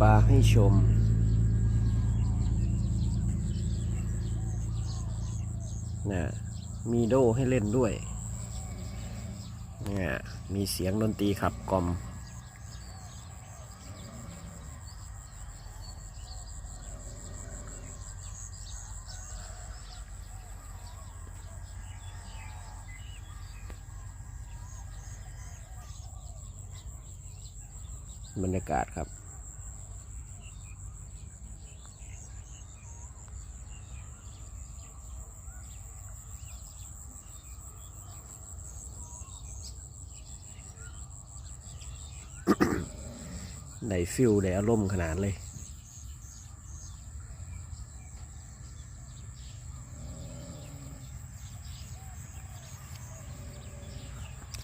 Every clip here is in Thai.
ปลาให้ชม นะมีโดให้เล่นด้วยเนี่ยมีเสียงดนตรีขับกล่อม บรรยากาศครับ ได้ฟิลได้อารมณ์ขนาดเลย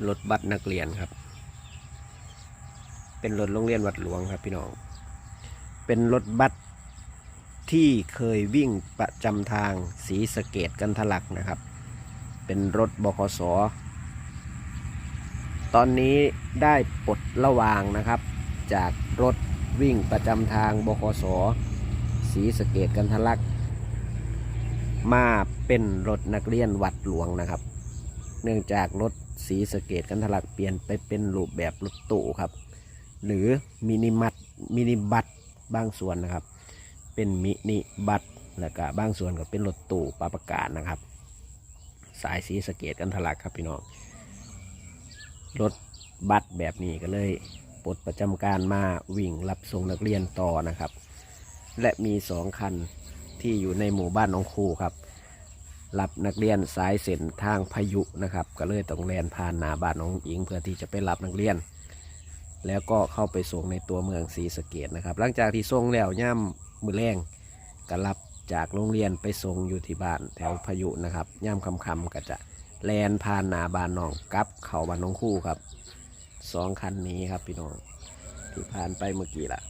รถบัสนักเรียนครับ เป็นรถโรงเรียนวัดหลวงครับพี่น้อง เป็นรถบัสที่เคยวิ่งประจำทางสีสเกตกันทะลักนะครับ เป็นรถบคสตอนนี้ได้ปลดระวางนะครับ จาก รถวิ่งประจำทางบคสสีสเกตกันทะลัก มาเป็นรถนักเรียนวัดหลวงนะครับ เนื่องจากรถสีสเกตกันทะลักเปลี่ยนไปเป็นรูปแบบรถตู้ครับ หรือมินิมัตมินิบัสบางส่วนนะครับ เป็นมินิบัสแล้วก็บางส่วนก็เป็นรถตู้ปรับอากาศนะครับ สายสีสเกตกันทะลักครับพี่น้องรถบัสแบบนี้ก็เลย ปลดประจำการมาวิ่งรับส่งนักเรียนต่อนะครับ และมีสองคันที่อยู่ในหมู่บ้านน้องครูครับ รับนักเรียนสายเส้นทางพายุนะครับ ก็เลยต้องแลนผ่านหนาบ้านน้องอิง เพื่อที่จะไปรับนักเรียน แล้วก็เข้าไปส่งในตัวเมืองศรีสะเกดนะครับ หลังจากที่ส่งแล้วย่ำมือแรงก็รับจากโรงเรียนไปส่งอยู่ที่บ้านแถวพายุนะครับย่ำคำคำก็จะแลนผ่านหนาบ้านน้องกลับเข้าบ้านน้องคู่ครับ สองคันนี้ครับพี่น้องที่ผ่านไปเมื่อกี้ละ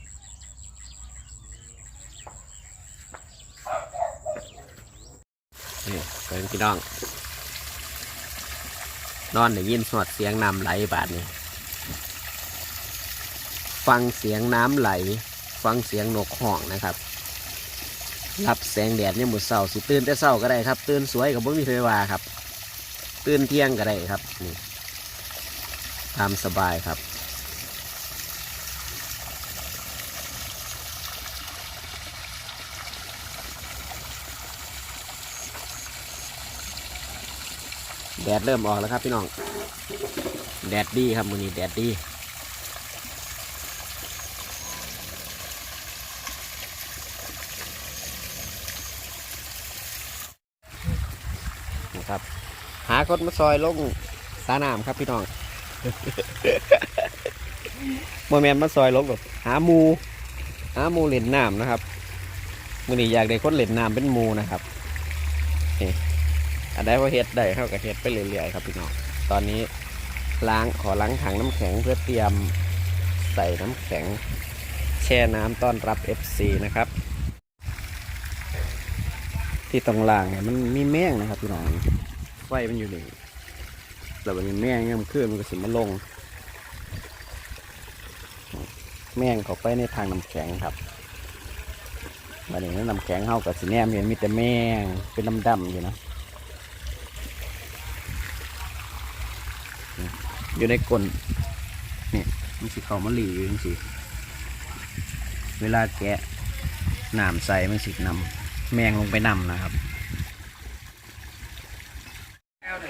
นี่เป็นพี่น้อง นอนได้ยินสวดเสียงน้ำไหลบาดนี้ฟังเสียงน้ำไหล ฟังเสียงนกห่องนะครับรับแสงแดดเนี่ยหมดเศร้าสิตื่นแต่เศร้าก็ได้ครับ ตื่นสวยกับบ่มีเพวาครับ ตื่นเที่ยงก็ได้ครับนี่ ตามสบายครับ แดดเริ่มออกแล้วครับพี่น้อง แดดดีครับมือนี้แดดดีนะครับ หาคนมาซอยลงสาน้ำครับพี่น้อง โมแมนมาซอยลงแบบหาหมูหาหมูเล่นน้ำนะครับมือนี้อยากได้คนเล่นน้ำเป็นหมูนะครับนี่อันใดว่าเฮ็ดได้เข้ากับเฮ็ดไปเรื่อยๆครับพี่น้องตอนนี้ล้างขอล้างถังน้ำแข็งเพื่อเตรียมใส่น้ำแข็ง แช่น้ำต้อนรับ FC นะครับ ที่ตรงล่างเนี่ยมันมีแมงนะครับพี่น้องไฟมันอยู่นี่ แล้วมันมีแมงเนี่ยมันขึ้นมันก็สิมาลง แม่งเขาไปในทางน้ำแข็งครับบัดนี้น้ำแข็งเข้ากับสีแนมเห็นมีแต่แม่งเป็นดำๆอยู่นะอยู่ในก้นเนี่ยมันสิเขามาหลีอยู่จังสิเวลาแกะน้ำใส่มันสินำแมงลงไปนำนะครับ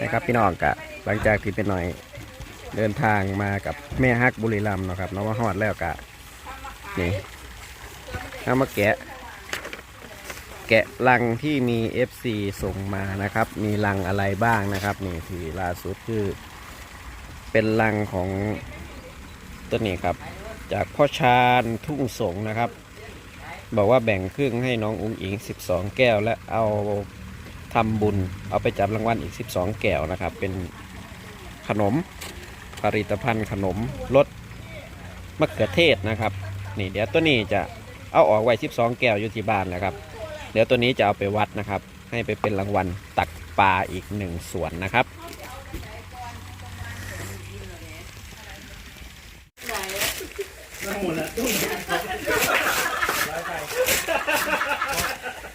นะครับพี่น้องกะ หลังจากที่เป็นหน่อยเดินทางมากับแม่ฮักบุรีรัมย์นะครับเนาะว่าฮอดแล้วกะนี่เอามาแกะ แกะลังที่มี FC ส่งมานะครับ มีลังอะไรบ้างนะครับนี่ที่ล่าสุดคือ เป็นลังของตัวนี้ครับ จากพ่อชาญทุ่งสงนะครับ บอกว่าแบ่งครึ่งให้น้องอุ้งอิง 12 แก้ว และเอาทำบุญเอาไปจับรางวัลอีก 12 แก้วนะครับ เป็น ขนม ผลิตภัณฑ์ขนมรสมะเขือเทศนะครับ นี่เดี๋ยวตัวนี้จะเอาออกไว้ 12 แก้วอยู่ที่บ้านนะครับ เดี๋ยวตัวนี้จะเอาไปวัดนะครับ ให้ไปเป็นรางวัลตักปลาอีกหนึ่งส่วนนะครับ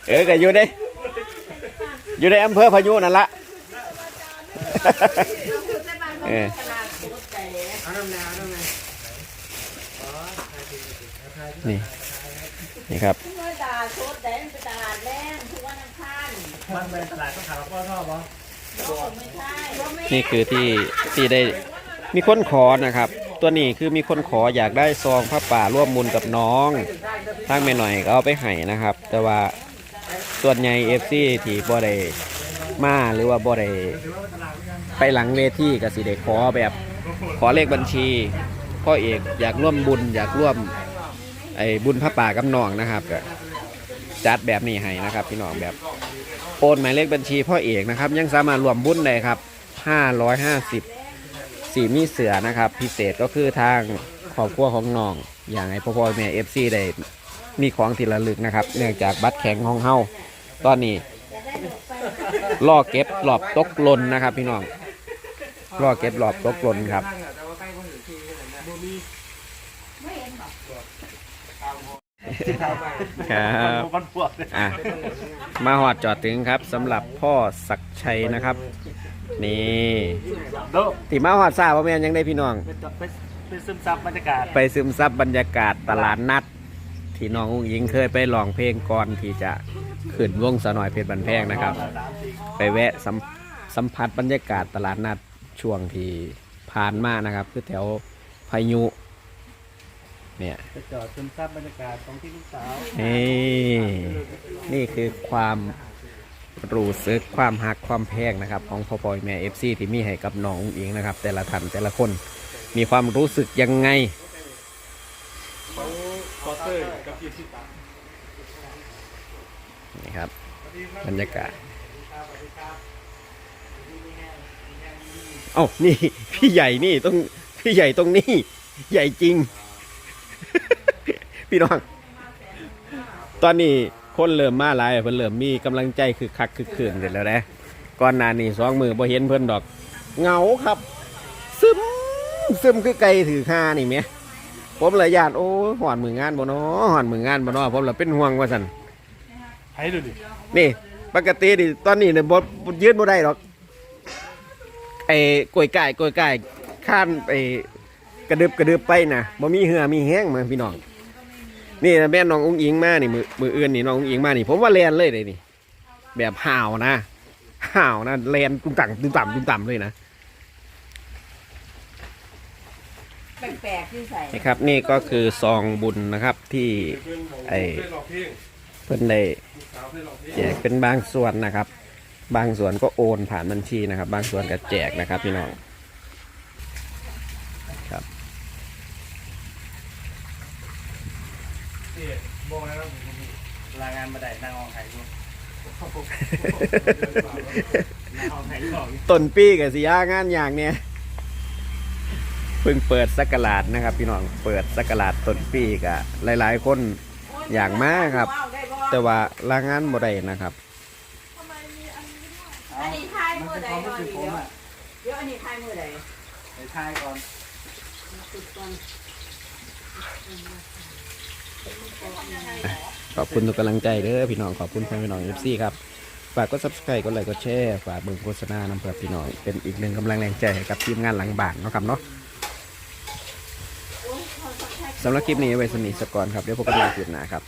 เออก็อยู่ในอยู่ในอำเภอพายุนั่นละ เออเอาน้ำแนวน้ำแนวนี่นี่ครับเมื่อตลาดสดแต่มันเป็นตลาดแรงทุกวันอังคารมันเป็นตลาดข้าวขาวพ่อชอบปะไม่ใช่บ่แม่นี่คือที่ที่ได้มีคนขอนะครับ ตัวนี้คือมีคนขออยากได้ซองผ้าป่าร่วมบุญกับน้องทางไม่หน่อยก็เอาไปให้นะครับ แต่ว่าส่วนใหญ่เอฟซีที่บ่ได้ มาหรือว่าบ่ได้ไปหลังเวทีก็สิได้ขอแบบขอเลขบัญชีพ่อเอกอยากร่วมบุญอยากร่วมไอ้บุญพระป่ากับน้องนะครับจัดแบบนี้ให้นะครับพี่น้องแบบโอนหมายเลขบัญชีพ่อเอกนะครับยังสามารถรวมบุญได้ครับ550สีมีเสือนะครับ พิเศษก็คือทางครอบครัวของน้องอย่างไอ้พ่อพ่อแม่เอฟซีได้มีของที่ระลึกนะครับ เนื่องจากบัตรแข็งของเฮาตอนนี้ ล่อเก็บหลอบตกหลนนะครับ พี่น้องล่อเก็บหลอบตกหลนครับแต่ว่าใกล้คนอื่นที่นะดูมีครับมันปวดอะมาหอดจอดถึงครับสำหรับพ่อศักดิ์ชัยนะครับ นี่โดที่มาหอดทราบว่าแม่นยังได้พี่น้องเป็นเป็นเป็นซึมซับบรรยากาศ ไปซึมซับบรรยากาศตลาดนัด ที่น้องอุ้งยิงเคยไปร้องเพลงก่อนที่จะ ขึ้นวงสะหน่อยเพชรบันแพงนะครับ ไปแวะสัมสัมผัสบรรยากาศตลาดนัดช่วงที่ผ่านมานะครับ คือแถวพายุเนี่ยจะจอดซึมซับบรรยากาศของที่ลูกสาวนี่นี่คือความรู้สึกความหักความแพงนะครับ ของพ่อปอยแม่เอฟซีที่มีให้กับน้องอุ้งอิงนะครับ แต่ละท่านแต่ละคนมีความรู้สึกยังไงเขาคอเตอร์กับยี่สิบบาท นี่ครับ บรรยากาศเอ้านี่ พี่ใหญ่นี่ต้องพี่ใหญ่ตรงนี้ ใหญ่จริง พี่น้อง ตอนนี้คนเริ่มมาหลายเพิ่นเริ่มมีกำลังใจคือคักคือเขื่อนเสร็จแล้วนะก่อนหน้านี้สองมือบ่เห็นเพิ่นดอก เหงาครับ ซึมซึมคือไก่ถือข้านี่แหมผมเลยญาติโอ้ยหอนมืองานบ่เนาะหอนมืองานบ่เนาะผมเลยเป็นห่วงว่าซั่น ให้ดูดินี่ ปกติดิตอนนี้เนี่ยบดยืดบ่ได้หรอกไอ้กล้วยไก่กล้วยไก่ข้านไอ้กระดึบกระดึบไปนะบ่มีเหือมีแห้งมาพี่น้อง นี่นะแม่น้องอุ้งอิงมานี่มือมืออื่นนี่น้องอุ้งอิงมานี่ ผมว่าแลนเลยเลยนี่ แบบห่าวนะห่าวนะแลนตุ้มต่ำตุ้มต่ำตุ้มต่ำเลยนะแปลกๆที่ใส่นี่ครับ นี่ก็คือซองบุญนะครับที่ไอ้ เพิ่นได้แจกเป็นบางส่วนนะครับ บางส่วนก็โอนผ่านบัญชีนะครับ บางส่วนก็แจกนะครับพี่น้องที่โบงแล้วลางานมาได้นางอองไข่กูนางอองไข่ของต้นปีกับสิยางานอย่างเนี้ยเพิ่งเปิดสักราชนะครับ พี่น้องเปิดสักราชต้นปีกับหลาย ๆ คนอย่างมากครับ แต่ว่าลางานบ่ได้นะครับ อันนี้ทายมือใดความก่รู้อนสึกเดี๋ผมยวอะเดี๋ยวอันนี้ทายมือใดไปทายก่อนติดก่อนขอบคุณทุกกำลังใจเด้อพี่น้องขอบคุณพี่น้องเอฟซีครับฝากกด subscribe กดไลค์กดแชร์ฝากเบิ่งโฆษณานำเพื่อพี่น้องเป็นอีกหนึ่งกำลังแรงใจให้กับทีมงานหลังบ้านเนาะครับเนาะสำหรับคลิปนี้ไว้สนิทสกก่อนครับเดี๋ยวพบกันใหม่คลิปหน้าครับ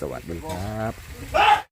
สวัสดีครับ